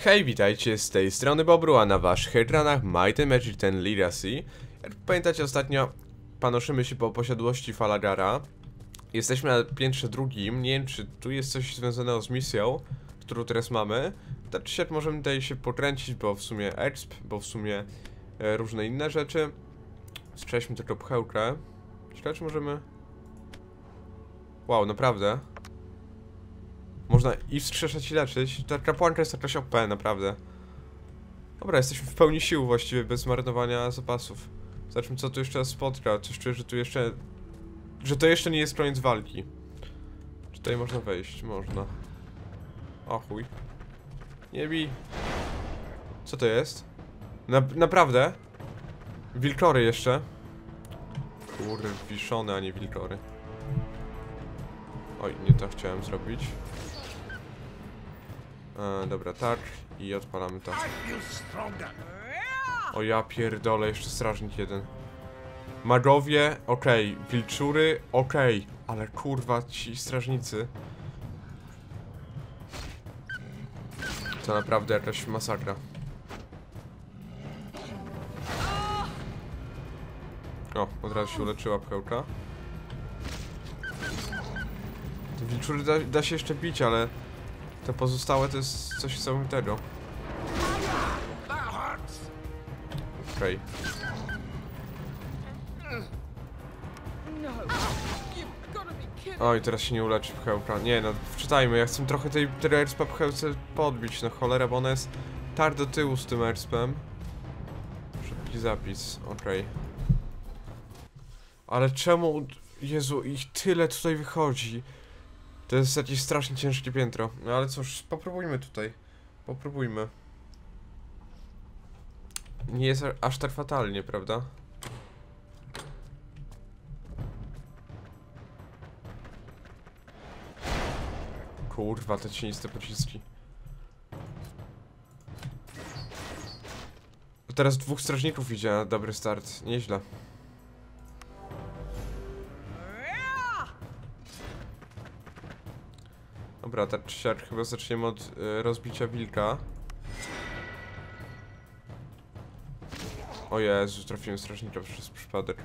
Hej, witajcie z tej strony Bobru, a na waszych ekranach Might and Magic ten Legacy. Jak pamiętacie, ostatnio panoszymy się po posiadłości Falagara. Jesteśmy na piętrze drugim, nie wiem czy tu jest coś związanego z misją, którą teraz mamy. Tak siak możemy tutaj się pokręcić, bo w sumie exp, bo w sumie e, różne inne rzeczy. Strzeliśmy tylko pchełkę. Ciekawe czy możemy... Wow, naprawdę. Można i wskrzeszać i leczyć. Ta kapłanka jest jakaś OP, naprawdę. Dobra, jesteśmy w pełni sił właściwie, bez marnowania zapasów. Zobaczmy co tu jeszcze spotka. Coś czuję, że tu jeszcze... Że to jeszcze nie jest koniec walki. Czy tutaj można wejść? Można. O chuj. Nie bij. Co to jest? Na, naprawdę? Wilkory jeszcze? Kurde, wiszone, a nie wilkory. Oj, nie to chciałem zrobić. E, dobra, tak. I odpalamy tak. O ja pierdolę, jeszcze strażnik jeden. Magowie, okej. Wilczury, okej. Ale kurwa, ci strażnicy. To naprawdę jakaś masakra. O, od razu się uleczyła pchełka. Te wilczury da, da się jeszcze bić, ale te pozostałe to jest coś niesamowitego. Okej. Oj, teraz się nie uleczy pchełka. Nie no, wczytajmy, ja chcę trochę tej, tej erspa pchełce podbić, no cholera, bo ona jest tar do tyłu z tym erspem. Szybki zapis, okej. Ale czemu, Jezu, ich tyle tutaj wychodzi? To jest jakieś strasznie ciężkie piętro. No ale cóż, popróbujmy tutaj. Popróbujmy. Nie jest aż tak fatalnie, prawda? Kurwa, te cieniste pociski. Teraz dwóch strażników idzie na dobry start. Nieźle. Dobra, tak chyba zaczniemy od y, rozbicia wilka. O Jezu, trafiłem strażnika przez przypadek.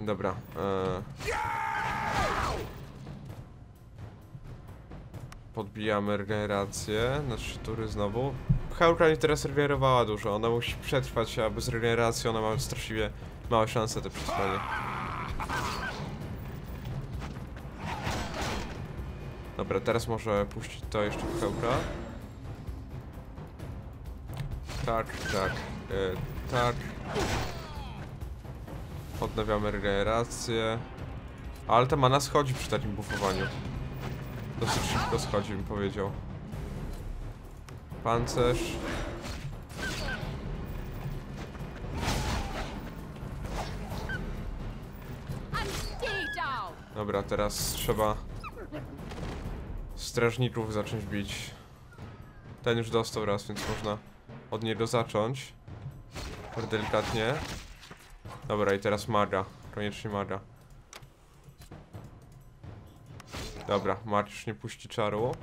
Dobra. E... Podbijamy regenerację na trzy tury znowu. Hełka nie teraz regenerowała dużo, ona musi przetrwać, a bez regeneracji ona ma straszliwie małe szanse na przetrwanie. Dobra, teraz może puścić to jeszcze Hełka. Tak, tak, e, tak. Odnawiamy regenerację. Ale ta mana schodzi przy takim buffowaniu. Dosyć szybko schodzi, bym powiedział. Pancerz. Dobra, teraz trzeba strażników zacząć bić. Ten już dostał raz, więc można od niego zacząć. Delikatnie. Dobra, i teraz maga. Koniecznie maga. Dobra, już nie puści czaru.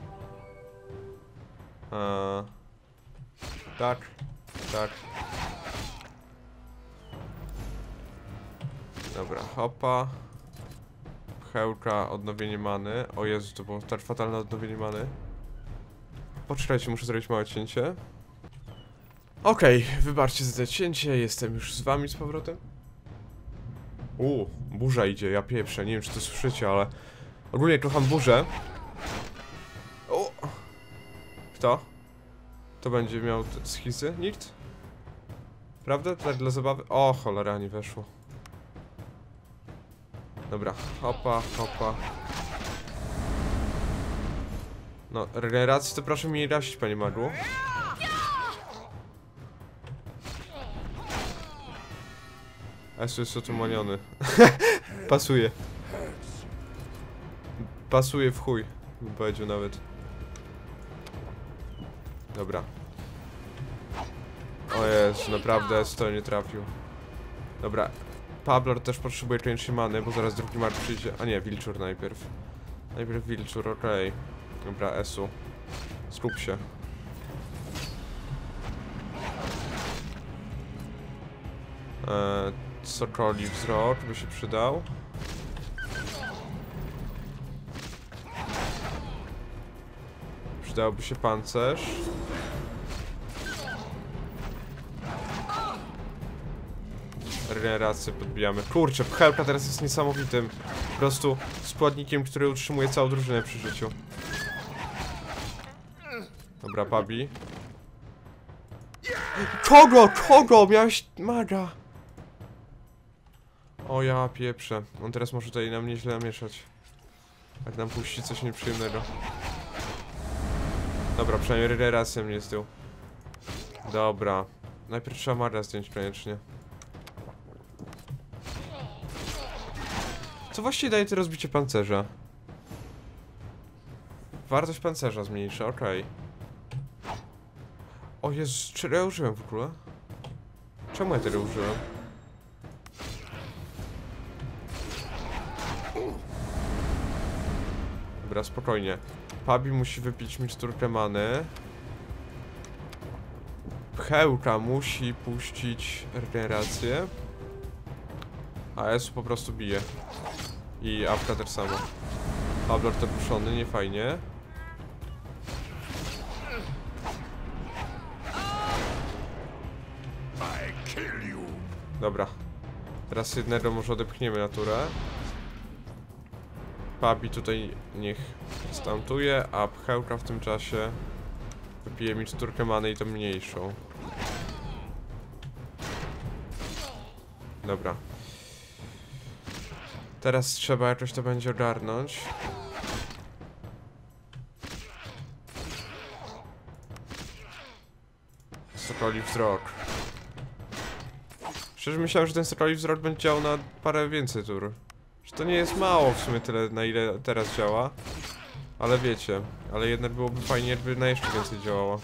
Eee, tak, tak. Dobra, hopa. Pchełka, odnowienie many. O Jezu, to było tak fatalne odnowienie many. Poczekajcie, muszę zrobić małe cięcie. Okej, wybaczcie za to cięcie, jestem już z wami z powrotem. U, burza idzie, ja pieprzę, nie wiem czy to słyszycie, ale... Ogólnie kocham burzę. O! Kto? To będzie miał schizy? Nikt? Prawda? Tak dla zabawy? O, cholera, nie weszło. Dobra, hopa, hopa. No, regeneracji to proszę mi nie rasić, panie magu. Esu jest otumaniony. Pasuje. Pasuje w chuj, bym powiedział nawet. Dobra. O Jezu, naprawdę Esu nie trafił. Dobra, Pablor też potrzebuje części many, bo zaraz drugi marcz przyjdzie. A nie, Wilczur najpierw. Najpierw Wilczur, okej. Okay. Dobra, Esu. Skup się. Eee, Sokoli wzrok by się przydał. Przydałby się pancerz. Regenerację podbijamy. Kurczę, Pchelka teraz jest niesamowitym. Po prostu składnikiem, który utrzymuje całą drużynę przy życiu. Dobra, Pabi. Kogo? Kogo? Miałeś maga. O ja pieprzę. On teraz może tutaj nam nieźle namieszać. Jak nam puści coś nieprzyjemnego. Dobra, przynajmniej regenerację mnie zdjął. Dobra. Najpierw trzeba maga zdjąć koniecznie. Co właściwie daje to rozbicie pancerza? Wartość pancerza zmniejsza, okej. O Jezus, czy ja użyłem w ogóle? Czemu ja tego użyłem? Dobra, spokojnie. Pabi musi wypić miksturkę many. Pchełka musi puścić regenerację. A Esu po prostu bije. I Apka też samo. Pablor to puszczony, nie fajnie. Dobra. Teraz jednego może odepchniemy naturę. Pabi tutaj niech stantuje, a pchełka w tym czasie wypije miksturkę many i to mniejszą. Dobra. Teraz trzeba jakoś to będzie ogarnąć. Sokoli wzrok. Szczerze myślałem, że ten Sokoli wzrok będzie działał na parę więcej tur. Że to nie jest mało w sumie tyle, na ile teraz działa. Ale wiecie, ale jednak byłoby fajnie, jakby na jeszcze więcej działało.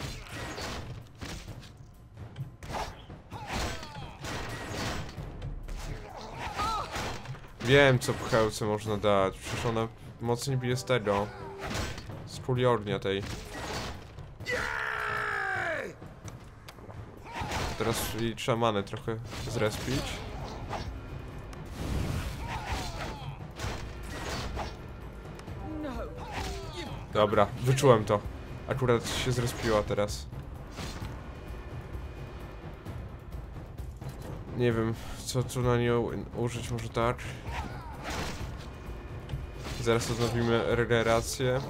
Wiem, co pchełce można dać. Przecież ona mocniej bije z tego. Z kuliornia tej. Teraz jej trzeba manę trochę zrespić. Dobra, wyczułem to. Akurat się zrespiła teraz. Nie wiem, co tu na nią użyć, może tak. Zaraz odnowimy regenerację.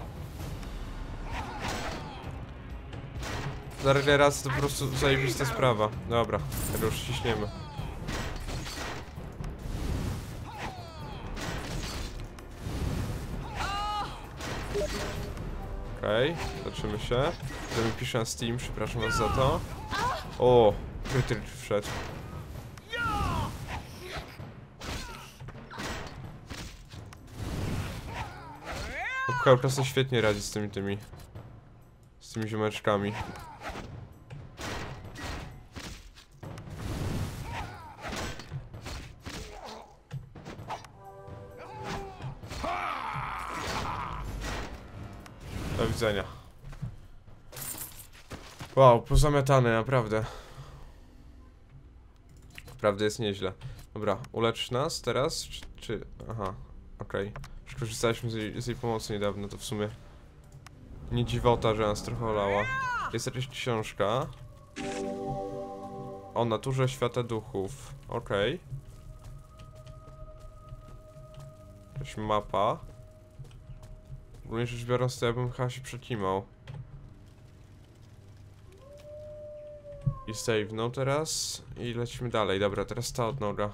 Za regenerację to po prostu zajebista sprawa. Dobra, już ściśniemy. Okej, okay, zaczymy się. To mi pisze na Steam, przepraszam was za to. O, krytyk wszedł. Pchałka sobie świetnie radzi z tymi tymi z tymi ziomeczkami. Do widzenia. Wow, pozamiatane, naprawdę. Naprawdę jest nieźle. Dobra, ulecz nas teraz, czy... czy aha, okej. Okay. Korzystaliśmy z jej, z jej pomocy niedawno, to w sumie... Nie dziwota, że nas trochę olała. Jest jakaś książka. O naturze świata duchów. Okej. Okay. Jakaś mapa. Ogólnie rzecz biorąc, to ja bym chyba się przekimał. I save no teraz. I lecimy dalej. Dobra, teraz ta odnoga.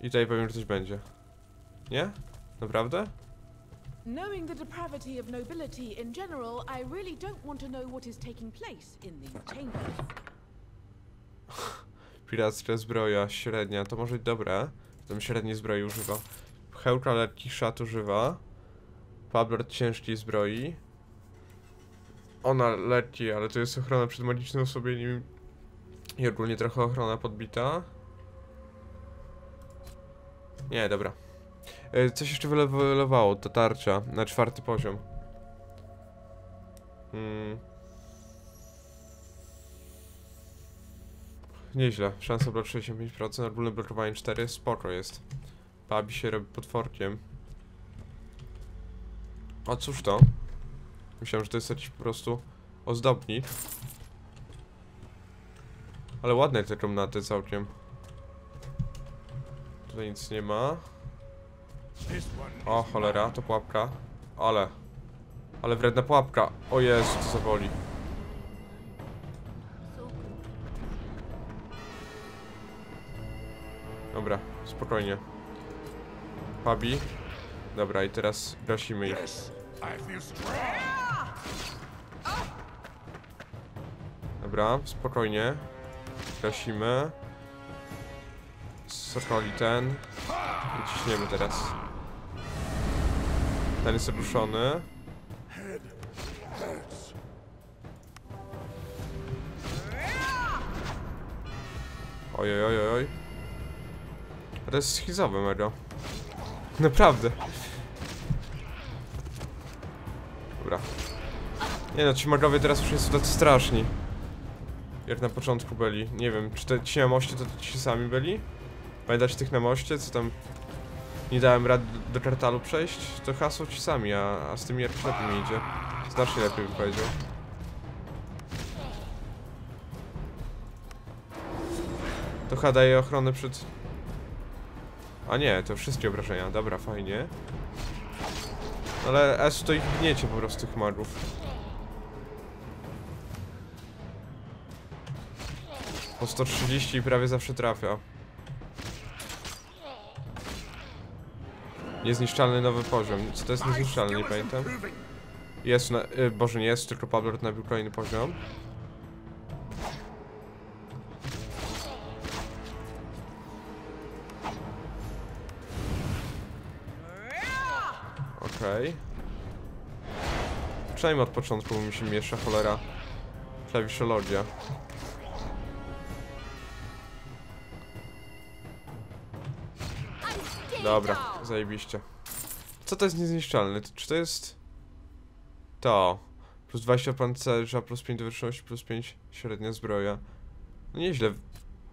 I tutaj powiem, że coś będzie. Nie? Naprawdę? Knowing the depravity of nobility in general, I really don't want to know what is taking place in these chambers. Piracka zbroja średnia, to może być dobre. Tam średniej zbroi używa. Hełka lekki szat używa. Pablor ciężkiej zbroi. Ona lekki, ale to jest ochrona przed magicznym osłabieniem. I ogólnie trochę ochrona podbita. Nie, dobra. E, Coś jeszcze wylewowało, to tarcza na czwarty poziom. Hmm. Nieźle. Szansa blok 65%, ogólne blokowanie 4, spoko jest. Babi się robi potworkiem. A cóż to? Myślałem, że to jest jakiś po prostu ozdobnik. Ale ładne te komnaty całkiem. Tutaj nic nie ma. O, cholera, to pułapka. Ale. Ale wredna pułapka. O Jezu, to zaboli. Dobra, spokojnie. Pabi. Dobra, i teraz gasimy ich. Dobra, spokojnie. Gasimy. Sokoli ten. I ciśniemy teraz. Ten jest ruszony. Ojoj, ojoj, oj. To jest schizowe mega. Naprawdę. Dobra. Nie no, ci magowie teraz już są tacy straszni. Jak na początku byli. Nie wiem, czy te, ci na moście to ci sami byli? Pamiętacie tych na moście, co tam nie dałem rad do kartalu przejść? To hasło ci sami, a, a z tymi jakoś lepiej mi idzie. Znacznie lepiej bym powiedział. To chyba daje ochronę przed... A nie, to wszystkie obrażenia. Dobra, fajnie. Ale S to ich gniecie po prostu tych magów. Po 130 i prawie zawsze trafia. Niezniszczalny nowy poziom. Co to jest niezniszczalny, nie pamiętam. Jest na... Y, Boże, nie jest, tylko Pablo nabił kolejny poziom. Okej. Przynajmniej od początku, bo mi się miesza cholera. Klawiszologia. Dobra, zajebiście. Co to jest niezniszczalne? Czy to jest... To. Plus 20 pancerza, plus 5 do wytrzymałości, plus 5 średnia zbroja. No nieźle.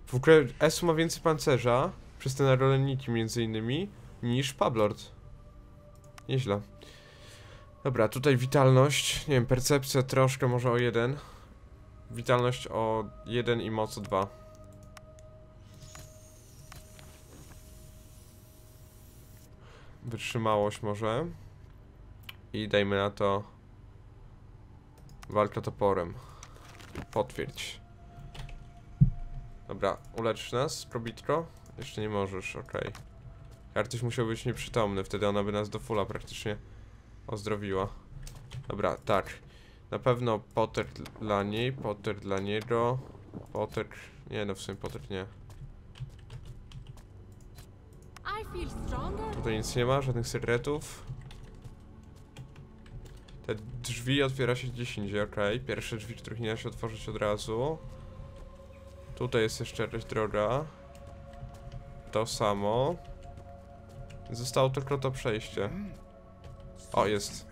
W ogóle Esu ma więcej pancerza, przez te narolenniki między innymi, niż Pablord. Nieźle. Dobra, tutaj witalność, nie wiem, percepcja troszkę może o 1. Witalność o 1 i moc o 2. Wytrzymałość może. I dajmy na to walka toporem. Potwierdź. Dobra, ulecz nas, probitko? Jeszcze nie możesz, okej. Kartyś musiał być nieprzytomny, wtedy ona by nas do fulla praktycznie ozdrowiła. Dobra, tak. Na pewno Potter dla niej, Potter dla niego. Potter... Nie no, w sumie Potter nie. Tutaj nic nie ma, żadnych sekretów. Te drzwi otwiera się gdzieś indziej, okej. Pierwsze drzwi, których nie da się otworzyć od razu. Tutaj jest jeszcze jakaś droga. To samo. Zostało tylko to przejście. O, jest.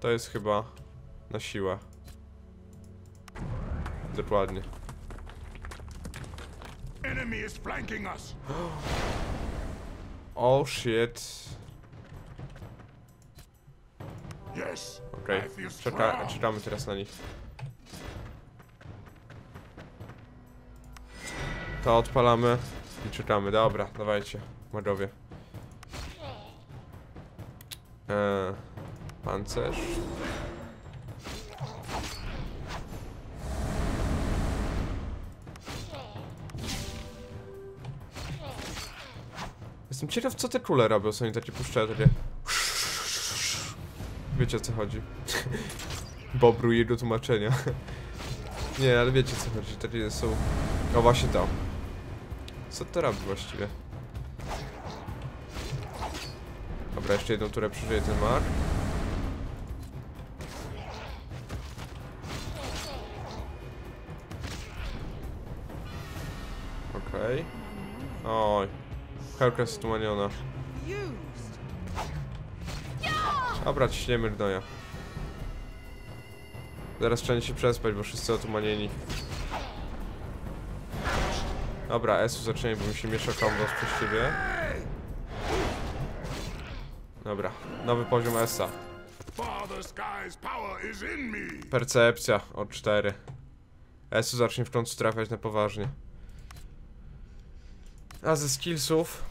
To jest chyba na siłę. Dokładnie. Enemy is flanking us. Oh shit. Okej, Czeka strong. czekamy teraz na nich. To odpalamy i czekamy. Dobra, dawajcie, magowie. Eee, pancerz. Jestem ciekaw, co te kule robią, są oni takie puszczają, takie... Wiecie o co chodzi. Bobru i jego tłumaczenia. Nie, ale wiecie co chodzi, takie są... O właśnie to. Co to robi właściwie? Dobra, jeszcze jedną turę przeżyje ten mag. Helka stłumaniona. Dobra, ciśniemy gnoja. Zaraz trzeba się przespać, bo wszyscy otumanieni. Dobra, Esu zaczęli, bo mi się miesza kombos przez ciebie. Dobra, nowy poziom Esa. Percepcja o 4. Esu zacznie w końcu trafiać na poważnie. A ze skillsów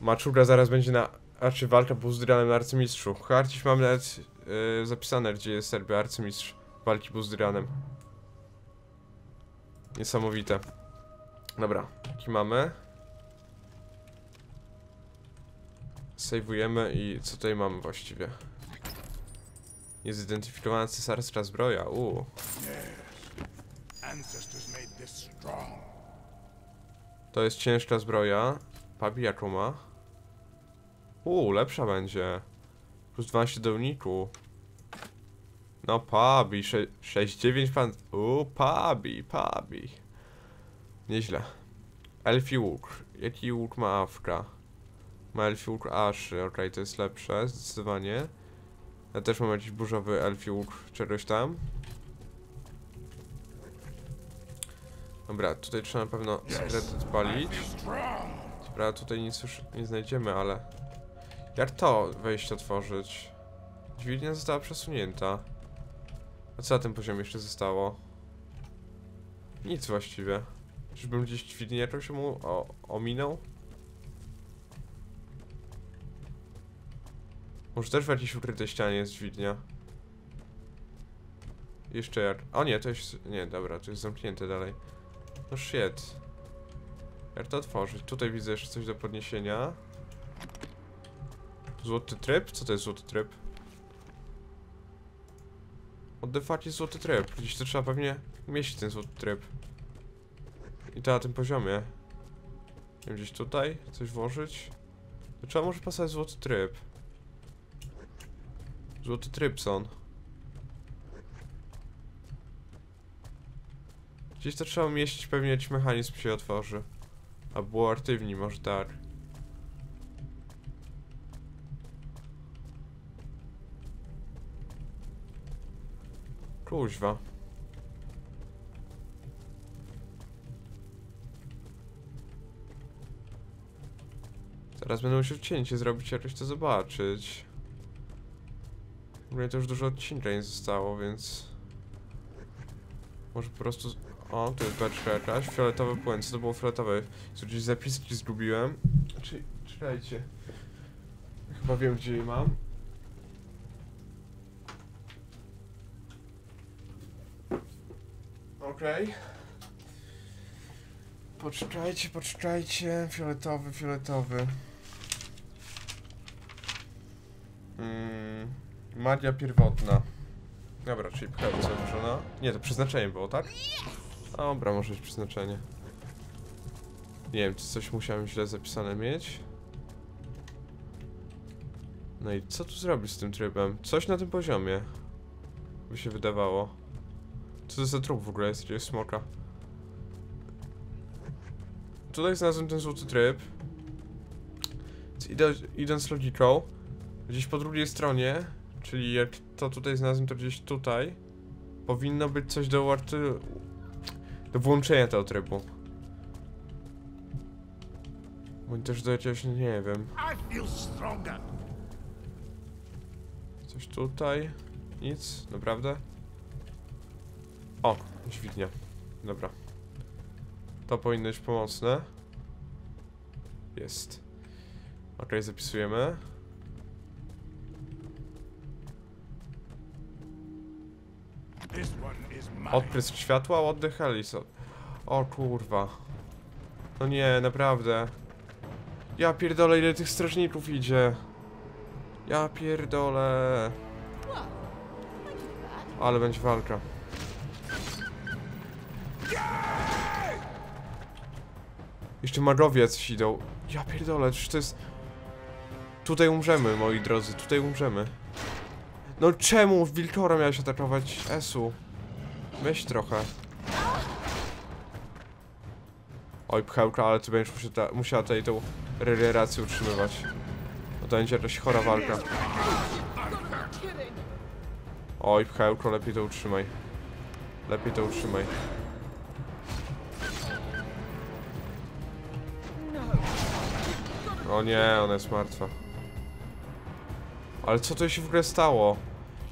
Maczuga zaraz będzie na Arczy walka Buzdranem na arcymistrzu. Harciś mam nawet yy, zapisane, gdzie jest serby arcymistrz walki Buzdranem. Niesamowite. Dobra, jaki mamy? Sejwujemy i co tutaj mamy właściwie? Niezidentyfikowana cesarska zbroja, uuu. This strong. To jest ciężka zbroja. Pabi jaką ma? Uuu, lepsza będzie. Plus 12 do uniku. No Pabi, 6-9 pan... Uuu, Pabi, Pabi. Nieźle. Elfi łuk. Jaki łuk ma Awka? Ma elfi łuk Aszy, okej, to jest lepsze, zdecydowanie. Ja też mam jakiś burzowy elfi łuk czegoś tam. Dobra, tutaj trzeba na pewno sekret odpalić. Dobra, tutaj nic już nie znajdziemy, ale... Jak to wejście otworzyć? Dźwignia została przesunięta. A co na tym poziomie jeszcze zostało? Nic właściwie. Czyżbym gdzieś dźwignię jakąś mu ominął? Może też w jakiejś ukrytej ścianie jest dźwignia. Jeszcze jak... O nie, to jest... Nie, dobra, to jest zamknięte dalej. No shit. Jak to otworzyć? Tutaj widzę jeszcze coś do podniesienia. Złoty tryb? Co to jest złoty tryb? What the fuck jest złoty tryb? Gdzieś to trzeba pewnie mieścić ten złoty tryb. I to na tym poziomie. Nie wiem, gdzieś tutaj? Coś włożyć? To trzeba może pasować złoty tryb. Złoty trypson. Gdzieś to trzeba umieścić, pewnie jakiś mechanizm się otworzy. A było aktywni, może tak. Kuźwa. Teraz będę musiał cięcie zrobić, jakoś to zobaczyć. W ogóle to już dużo odcinka nie zostało, więc... Może po prostu... O, tu jest beczka jakaś, fioletowy płyn, co to było fioletowe? Gdzieś zapiski zgubiłem. Czy, czekajcie. Chyba wiem, gdzie je mam. Okej. Poczekajcie, poczekajcie. Fioletowy, fioletowy. Mm, magia pierwotna. Dobra, czyli pchełca założona. Nie, to przeznaczenie było, tak? Dobra, może być przeznaczenie. Nie wiem, czy coś musiałem źle zapisane mieć. No i co tu zrobić z tym trybem? Coś na tym poziomie. By się wydawało. Co to za trup w ogóle jest? Gdzie jest smoka? Tutaj znalazłem ten złoty tryb. Idę, idąc logiką, gdzieś po drugiej stronie, czyli jak to tutaj znalazłem, to gdzieś tutaj, powinno być coś do. Do włączenia tego trybu. Bądź też do jakiegoś, nie wiem, coś tutaj, nic, naprawdę? O, dźwignia, dobra. To powinno być pomocne. Jest. Ok, zapisujemy. Odprysk światła, oddech Helison. O kurwa. No nie, naprawdę. Ja pierdolę, ile tych strażników idzie. Ja pierdolę. Ale będzie walka. Jeszcze magowie jacyś idą. Ja pierdolę, przecież to jest... Tutaj umrzemy, moi drodzy, tutaj umrzemy. No czemu Wilkora miałeś atakować Esu? Weź trochę. Oj, pchełka, ale ty będziesz musiała, musiała tutaj tą regenerację utrzymywać. No to będzie jakaś chora walka. Oj, pchełko, lepiej to utrzymaj. Lepiej to utrzymaj. O nie, ona jest martwa. Ale co to się w ogóle stało?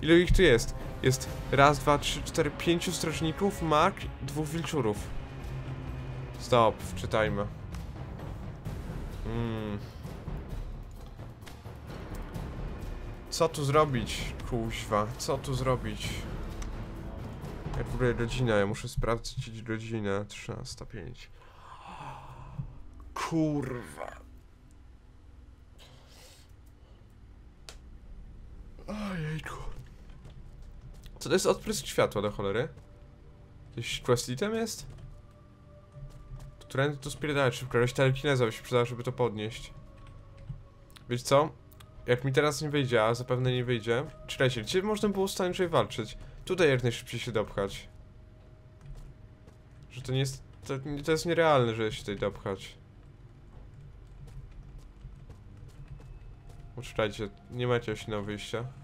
Ile ich tu jest? Jest raz, dwa, trzy, cztery, pięciu strażników, mak, dwóch wilczurów. Stop, wczytajmy. Mm. Co tu zrobić, kuźwa? Co tu zrobić? Jak w ogóle godzina? Ja muszę sprawdzić godzinę. 13.05. Kurwa. Ojejku. Co to jest odprysk światła do cholery? Jakiś questitem jest? Którędy to spierdalać szybko, jakaś telekineza by się przydała, żeby to podnieść. Wiesz co? Jak mi teraz nie wyjdzie, a zapewne nie wyjdzie. Czekajcie, gdzie można było i walczyć? Tutaj jak najszybciej się dopchać. Że to nie jest... To, to jest nierealne, żeby się tutaj dopchać. Poczekajcie, nie macie jakiegoś innego wyjścia.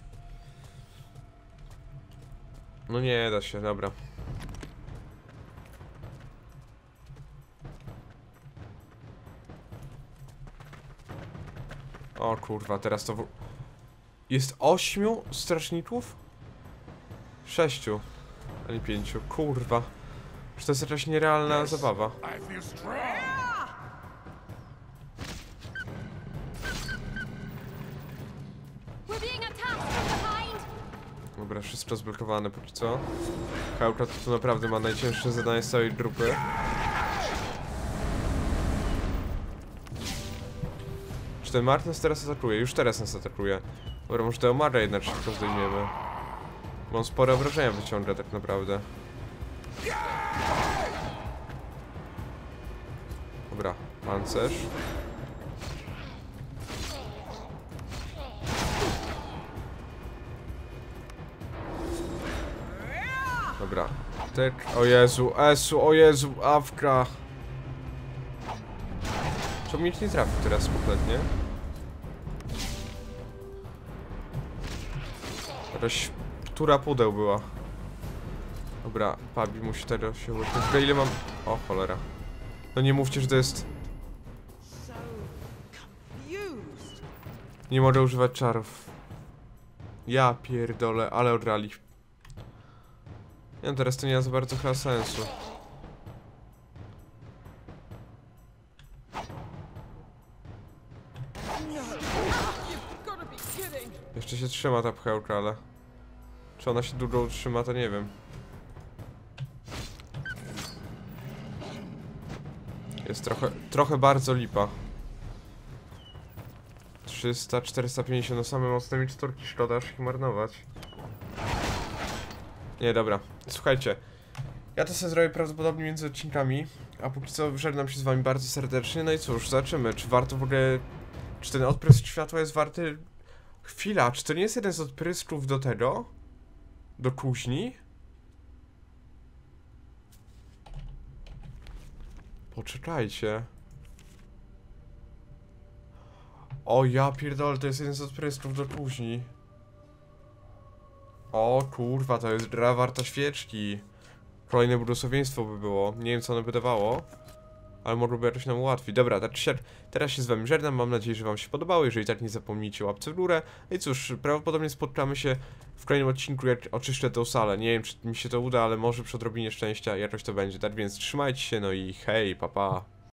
No nie da się, dobra. O kurwa, teraz to... w- Jest ośmiu strażników? Sześciu, a nie pięciu. Kurwa. Czy to jest jakaś nierealna zabawa? Wszystko zblokowane póki co. Hałka to tu naprawdę ma najcięższe zadanie z całej grupy. Czy ten Mart nas teraz atakuje? Już teraz nas atakuje. Dobra, może te Omara jednak szybko zdejmiemy. Bo on spore obrażenia wyciąga tak naprawdę. Dobra, pancerz. Tek. O Jezu, Esu, o Jezu, Awka. Czemu nikt nie trafił teraz kompletnie? Jakaś tura pudeł była. Dobra, Pabi musi teraz się łyknąć. Ile mam... O, cholera. No nie mówcie, że to jest... Nie mogę używać czarów. Ja pierdolę, ale odrali. No teraz to nie ma za bardzo chyba sensu. Jeszcze się trzyma ta pchełka, ale... Czy ona się długo utrzyma, to nie wiem. Jest trochę, trochę bardzo lipa. 300, 450, no same mocne miksturki, szkoda aż ich marnować. Nie, dobra. Słuchajcie. Ja to sobie zrobię prawdopodobnie między odcinkami, a póki co żegnam się z wami bardzo serdecznie. No i cóż, zobaczymy, czy warto w ogóle... Czy ten odprysk światła jest warty Chwila, czy to nie jest jeden z odprysków do tego? Do kuźni? Poczekajcie. O ja pierdolę, to jest jeden z odprysków do kuźni. O kurwa, to jest gra warta świeczki. Kolejne błogosławieństwo by było. Nie wiem co ono by dawało. Ale mogłoby jakoś nam ułatwić. Dobra, tak siak, teraz się z wami żegnam. Mam nadzieję, że wam się podobało. Jeżeli tak, nie zapomnijcie łapce w górę. No i cóż, prawdopodobnie spotkamy się w kolejnym odcinku, jak oczyszczę tę salę. Nie wiem, czy mi się to uda, ale może przy odrobinie szczęścia jakoś to będzie. Tak więc trzymajcie się, no i hej, papa. Pa.